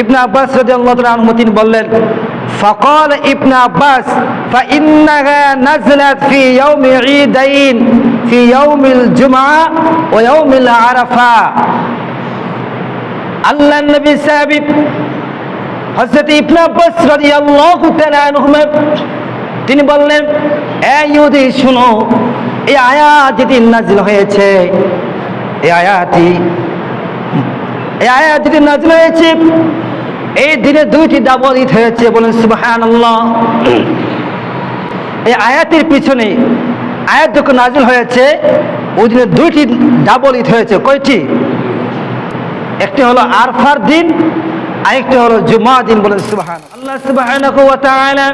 ইবনে আব্বাস রাদিয়াল্লাহু তাআলা আনহু তিনি বললেন فقال ابن عباس فإنها نزلت في يوم عيدين في يوم الجمعة ويوم العرفة আল্লাহ নবী সাহাবী হযরত ইবনে আব্বাস রাদিয়াল্লাহু তাআলা আনহুমা তিনি বললেন এ ইহুদি শুনো এই আয়াত যেদিন নাজিল হয়েছে এই আয়াতটি এই আয়াত যেদিন নাজিল হয়েছে, এই দিনে দুইটি ঈদ হয়েছে, বলেন সুবহানাল্লাহ। এই আয়াতের পিছনে, আয়াত যখন নাজিল হয়েছে, ওই দিনে দুইটি ঈদ হয়েছে। কয়টি? একটি হলো আরফার দিন, আরেকটি হলো জুমা দিন, বলেন সুবহান আল্লাহ তাআলা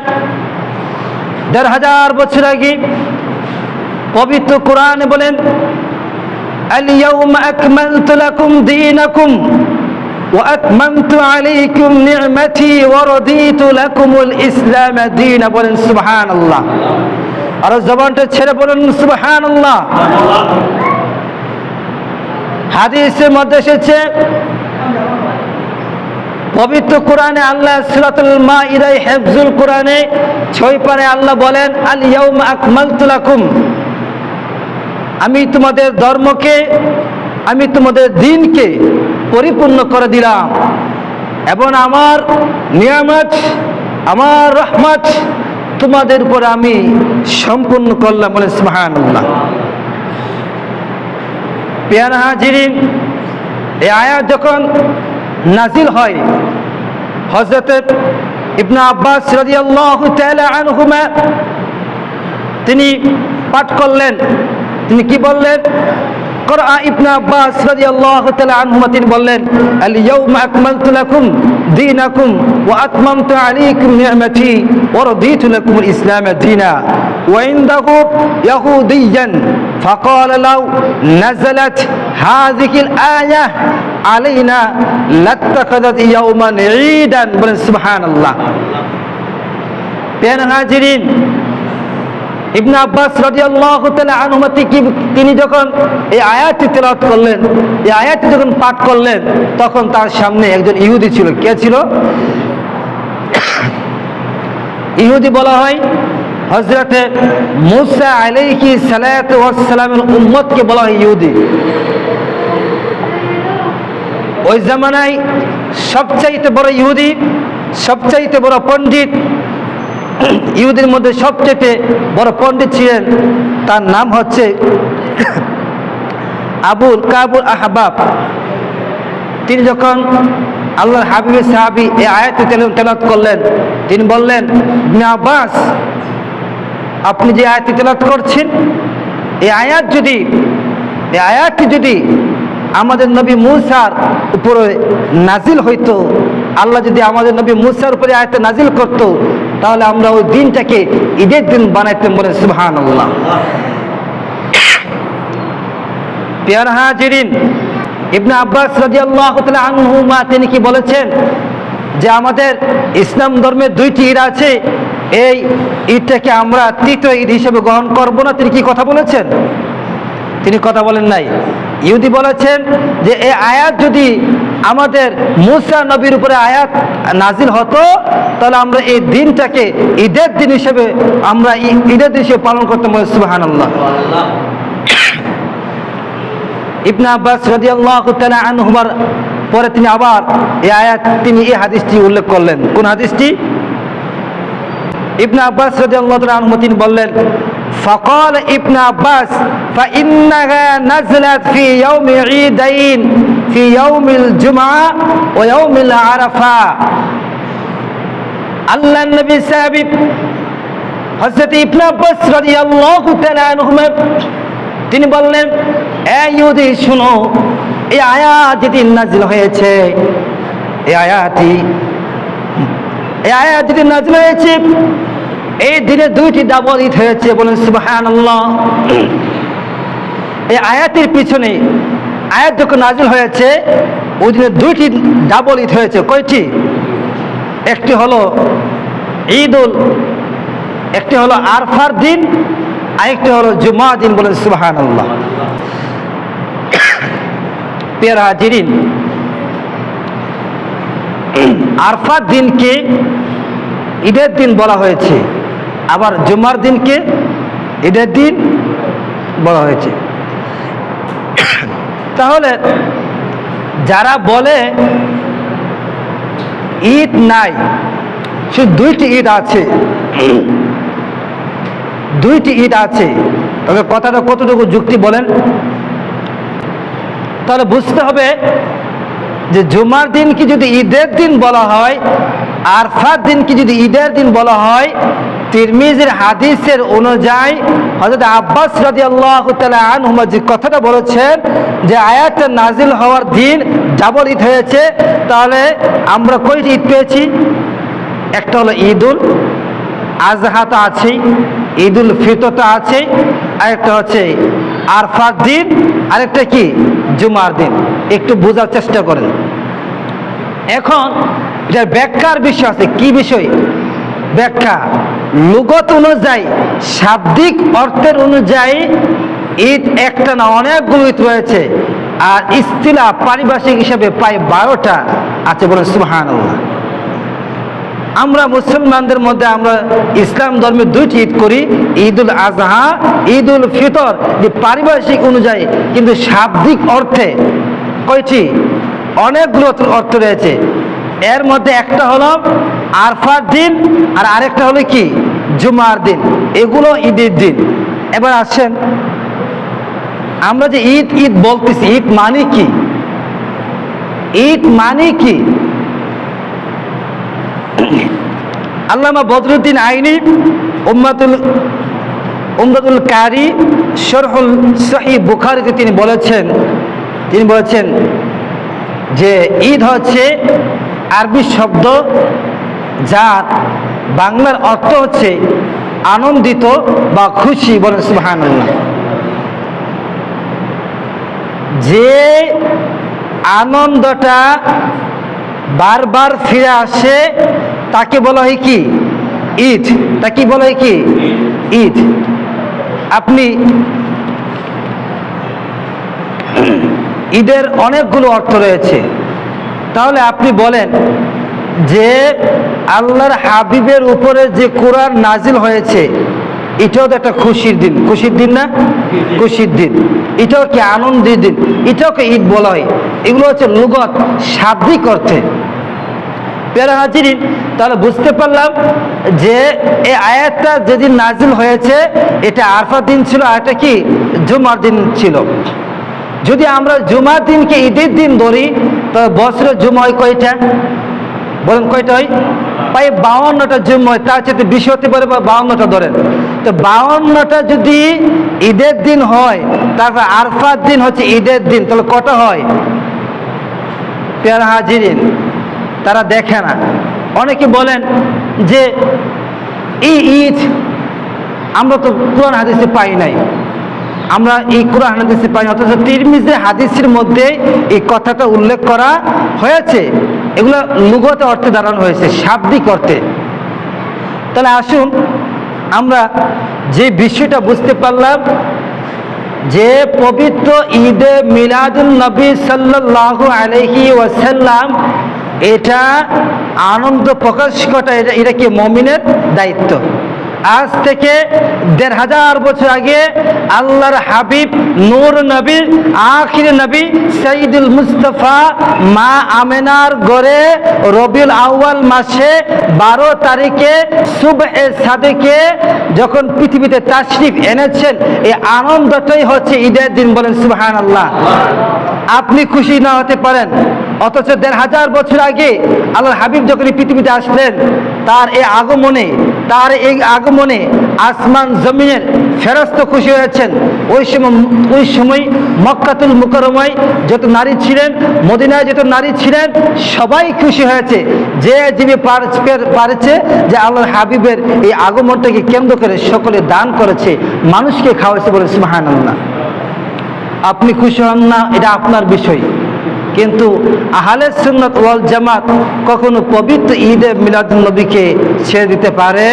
দেড় হাজার বছর আগে পবিত্র কোরআনে বলেন اليوم أكملت لكم دينكم وأتممت عليكم نعمتي ورضيت لكم الإسلام دينا বলেন সুবহান আল্লাহ আর জবানটা ছেড়ে বলেন সুবহান আল্লাহ হাদিসের মধ্যে এসেছে পবিত্র কোরআনে আল্লাহ সুরাতুল মাইদাই হেফজুল কোরআনে ছয় পারে আল্লাহ বলেন আল ইয়াউম আকমালতু লাকুম আমি তোমাদের ধর্মকে, আমি তোমাদের দিনকে পরিপূর্ণ করে দিলাম। এবং আমার নিয়ামত, আমার রহমত তোমাদের উপর আমি সম্পূর্ণ করলাম বলে সুবহানাল্লাহ। পেয়ারা হাজিরিন, এই আয়াত যখন নাজিল হয় হজরত ইবনা আব্বাস আনহুমা, তিনি পাঠ করলেন তিনি কি বললেন قرأ ابن عباس رضي الله تعالى عنهما তিনি বললেন اليوم أكملت لكم دينكم وأتممت عليكم نعمتي ورضيت لكم الإسلام دينا وعنده يهوديا فقال لو نزلت هذه الآية علينا لاتخذت يوما عيدا سبحان الله بين هاجرين ইবনে আব্বাস রাদিয়াল্লাহু তাআলা আনহুমা থেকে তিনি যখন এই আয়াতটি তেলাওয়াত করলেন, এই আয়াতটি যখন পাঠ করলেন, তখন তার সামনে একজন ইহুদি ছিল। কে ছিল? ইহুদি বলা হয় হজরতে মুসা আলাইহি সালাতু ওয়াস সালামের উম্মতকে বলা হয় ইহুদি। ওই জামানায় সবচাইতে বড় ইহুদি, সবচাইতে বড় পণ্ডিত ইহুদের মধ্যে সবচেয়ে বড় পণ্ডিত ছিলেন, তার নাম হচ্ছে আবুল কাবুল আহবাব। তিনি যখন আল্লাহর হাবিবের সাহাবি এই আয়াত তেলাত করলেন, তিনি বললেন আব্বাস, আপনি যে আয়াত তেলাত করছেন এই আয়াত যদি এই আয়াতটি যদি আমাদের নবী মুসার উপরে নাজিল হইতো, আল্লাহ যদি আমাদের নবী মুসার উপরে আয়াতে নাজিল করত তাহলে আমরা ওই দিনটাকে ঈদের দিন বানাইতে বলে হাজিরিন, ইবনে আব্বাস তিনি কি বলেছেন? যে আমাদের ইসলাম ধর্মের দুইটি ঈদ আছে, এই ঈদটাকে আমরা তৃতীয় ঈদ হিসেবে গ্রহণ করব না, তিনি কি কথা বলেছেন? তিনি কথা বলেন নাই। ইহুদি বলেছেন যে এই আয়াত যদি আমাদের মুসা নবীর উপরে আয়াত নাজিল হতো, তাহলে আমরা এই দিনটাকে ঈদের দিন হিসেবে আমরা ঈদের দিন হিসেবে পালন করতাম সুবাহান আল্লাহ ইবনা আব্বাস তাআলা আনহুমার পরে তিনি আবার এই আয়াত, তিনি এই হাদিসটি উল্লেখ করলেন। কোন হাদিসটি? ইবনে আব্বাস রাদিয়াল্লাহু তাআলা আনহু তিনি বললেন فقال ابن عباس فإنها نزلت في يوم عيدين في يوم الجمعة ويوم العرفة আল্লাহ নবী সাহাবী হযরত ইবনে আব্বাস রাদিয়াল্লাহু তাআলা আনহুমা তিনি বললেন এ ইহুদি শুনো এই আয়াত যেদিন নাজিল হয়েছে এই আয়াতটি এই আয়াত যেদিন নাজিল হয়েছে এই দিনে দুইটি ডাবল ঈদ হয়েছে, বলেন সুবহানাল্লাহ। এই আয়াতের পিছনে, আয়াত যখন নাজিল হয়েছে, ওই দিনে দুইটি ডাবল ঈদ হয়েছে। কয়টি? একটি হলো ঈদুল, একটি হলো আরফার দিন আরেকটি হলো জুমা দিন, বলেন সুবাহান আল্লাহ পেরা জিরিন আরফার দিনকে ঈদের দিন বলা হয়েছে। আবার জুমার দিনকে ঈদের দিন বলা হয়েছে। তাহলে যারা বলে ঈদ নাই, শুধু দুইটি ঈদ আছে, দুইটি ঈদ আছে, তবে কথাটা কতটুকু যুক্তি বলেন? তাহলে বুঝতে হবে যে জুমার দিনকে যদি ঈদের দিন বলা হয়, আরফার দিনকে যদি ঈদের দিন বলা হয় তিরমিজের হাদিসের অনুযায়ী হজরত আব্বাস রাজি আল্লাহ আনহুমা যে কথাটা বলেছেন যে আয়াতটা নাজিল হওয়ার দিন ডাবল ঈদ হয়েছে, তাহলে আমরা কয়টি ঈদ পেয়েছি? একটা হলো ঈদুল আজহা তো আছেই, ঈদুল ফিতর তো আছেই, আরেকটা হচ্ছে আরফার দিন, আরেকটা কি? জুমার দিন। একটু বোঝার চেষ্টা করেন। এখন এটার ব্যাখ্যার বিষয় আছে, কি বিষয়? ব্যাখ্যা। লুগত অনুযায়ী, শাব্দিক অর্থের অনুযায়ী ঈদ একটা না অনেকগুলো ঈদ রয়েছে। আর ইস্তিলা পারিভাষিক হিসাবে প্রায় বারোটা আছে বলে সুহান আমরা মুসলমানদের মধ্যে আমরা ইসলাম ধর্মে দুইটি ঈদ করি ঈদ উল আজহা ঈদ উল ফিতর। যে পারিভাষিক অনুযায়ী, কিন্তু শাব্দিক অর্থে কয়টি? অনেকগুলো অর্থ রয়েছে। এর মধ্যে একটা হলো আরফার দিন আর আরেকটা হলো কি? জুমার দিন। এগুলো ঈদের দিন। এবার আসেন, আমরা যে ঈদ ঈদ বলতেছি, ঈদ মানে কি? ঈদ মানে কি? আল্লামা বদরুদ্দিন আইনি, উম্মাতুল উমদাতুল কারি, শরহুল সহি বুখারিতে তিনি বলেছেন তিনি বলেছেন যে ঈদ হচ্ছে আরবি শব্দ যার বাংলার অর্থ হচ্ছে আনন্দিত বা খুশি বলেন সুবহানাল্লাহ। যে আনন্দটা বারবার ফিরে আসে, তাকে বলা হয় কি? ঈদ। তাকে বলা হয় কি? ঈদ। আপনি ঈদের অনেকগুলো অর্থ রয়েছে। তাহলে আপনি বলেন যে আল্লাহর হাবিবের উপরে যে কোরআন নাজিল হয়েছে, এটাও তো একটা খুশির দিন। খুশির দিন না? খুশির দিন। এটাও কি আনন্দের দিন? এটাও কি ঈদ বলা হয়? এগুলো হচ্ছে লুগত, শাব্দিক অর্থে। পেরা হাজিরিন, তাহলে বুঝতে পারলাম যে এই আয়াতটা যেদিন নাজিল হয়েছে, এটা আরফার দিন ছিল আর এটা কি জুমার দিন ছিল। যদি আমরা জুমার দিনকে ঈদের দিন ধরি তবে বছরে জুমা হয় কয়টা? বলেন কয়টা হয়? প্রায় বাউন্নটা জুম্মা হয়, তার চেয়ে বেশি হতে পারে বা বাউন্নটা ধরেন। তো বাউন্নটা যদি ঈদের দিন হয়, তারপর আরফার দিন হচ্ছে ঈদের দিন, তাহলে কটা হয়? পেয়ারা হাজিরিন, তারা দেখে না। অনেকে বলেন যে, এই ঈদ আমরা তো কোরআন হাদিসে পাই নাই। আমরা এই কোরআন হাদিসে পাই অথচ তিরমিজে হাদিসের মধ্যে এই কথাটা উল্লেখ করা হয়েছে। এগুলো লুগতে অর্থে দাঁড়ানো হয়েছে, শাব্দিক অর্থে। তাহলে আসুন, আমরা যে বিষয়টা বুঝতে পারলাম, যে পবিত্র ঈদে মিলাদুল নবী সাল্লাল্লাহু আলহি ওয়াসাল্লাম, এটা আনন্দ প্রকাশ করা এটা এটা কি মমিনের দায়িত্ব? আজ থেকে দেড় হাজার বছর আগে আল্লাহর হাবিব নূর নবী, আখির নবী সঈদুল মুস্তফা মা আমেনার গড়ে রবিউল আউয়াল মাসে বারো তারিখে শুভ এ সাদেকে যখন পৃথিবীতে তাশরিফ এনেছেন, এই আনন্দটাই হচ্ছে ঈদের দিন বলেন সুবাহান আল্লাহ আপনি খুশি না হতে পারেন, অথচ দেড় হাজার বছর আগে আল্লাহর হাবিব যখন পৃথিবীতে আসলেন, তার এই আগমনে তার এই আগমনে আসমান জমিনের ফেরস্ত খুশি হয়েছেন। ওই সময় ওই সময় মক্কাতুল মুকরমায় যত নারী ছিলেন, মদিনায় যত নারী ছিলেন, সবাই খুশি হয়েছে। যে যিনি পারেছে, যে আল্লাহ হাবিবের এই আগমনটাকে কেন্দ্র করে সকলে দান করেছে, মানুষকে খাওয়াচ্ছে বলে সুবাহান আপনি খুশি হন না, এটা আপনার বিষয়। কিন্তু আহলে সুন্নত ওয়াল জামাত কখনো পবিত্র ঈদে মিলাদ নবীকে ছেড়ে দিতে পারে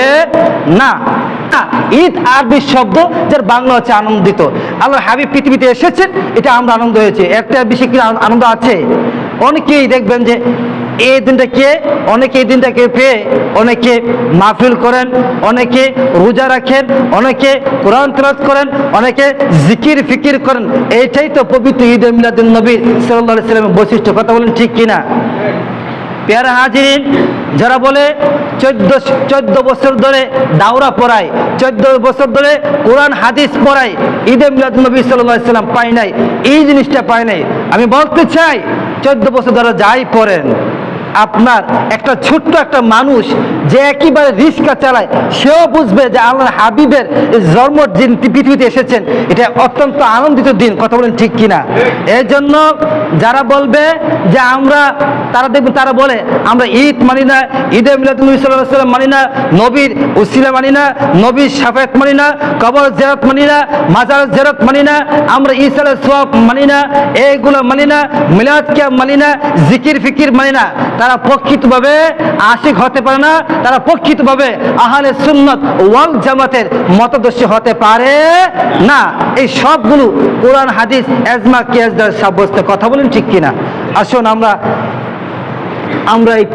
না। ঈদ আরবি শব্দ যার বাংলা হচ্ছে আনন্দিত। আল্লাহ হাবিব পৃথিবীতে এসেছেন, এটা আমরা আনন্দ হয়েছে। একটা বেশি কি আনন্দ আছে? অনেকেই দেখবেন যে এই দিনটাকে, অনেকে এই দিনটাকে পেয়ে অনেকে মাহফিল করেন, অনেকে রোজা রাখেন, অনেকে কোরআন তেলাওয়াত করেন, অনেকে জিকির, ফিকির করেন। এইটাই তো পবিত্র ঈদ মিলাদুল নবী আলাইহি সাল্লামের বৈশিষ্ট্য। কথা বলেন ঠিক কিনা? পেয়ারা হাজিরিন, যারা বলে চোদ্দ চোদ্দ বছর ধরে দাওরা পড়ায়, চোদ্দ বছর ধরে কোরআন, হাদিস পড়ায়, ঈদে মিলাদ নবী সাল্লাহ সাল্লাম পাই নাই, এই জিনিসটা পাই নাই। আমি বলতে চাই চোদ্দ বছর ধরে যাই পড়েন। আপনার একটা ছোট্ট একটা মানুষ যে একেবারে রিক্সা চালায়, সেও বুঝবে যে আল্লাহ হাবিবের এই জন্মর দিন পৃথিবীতে এসেছেন। এটা অত্যন্ত আনন্দিত দিন, কথা বলেন ঠিক কিনা? এই জন্য যারা বলবে যে আমরা, তারা দেখবে তারা বলে, আমরা ঈদ মানি না, ঈদে সাল্লাম মানি না, নবীর উসিলা মানি না, নবীর সাফায়াত মানি না, কবর জেরত মানি না, মাজার জেরত মানি না, আমরা ইসালের সব মানি না, এইগুলো মানি না, মিলাদ কে মানি না, জিকির ফিকির মানি না। তারা প্রকৃতভাবে আশিক হতে পারে না, তারা প্রকৃতভাবে আহলে সুন্নত ওয়াল জামাতের মতদর্শী হতে পারে না। এই সবগুলো কোরআন, হাদিস, এজমা, কিয়াস দ্বারা সাব্যস্ত। কথা বলেন ঠিক কিনা? আসুন আমরা আমরা এই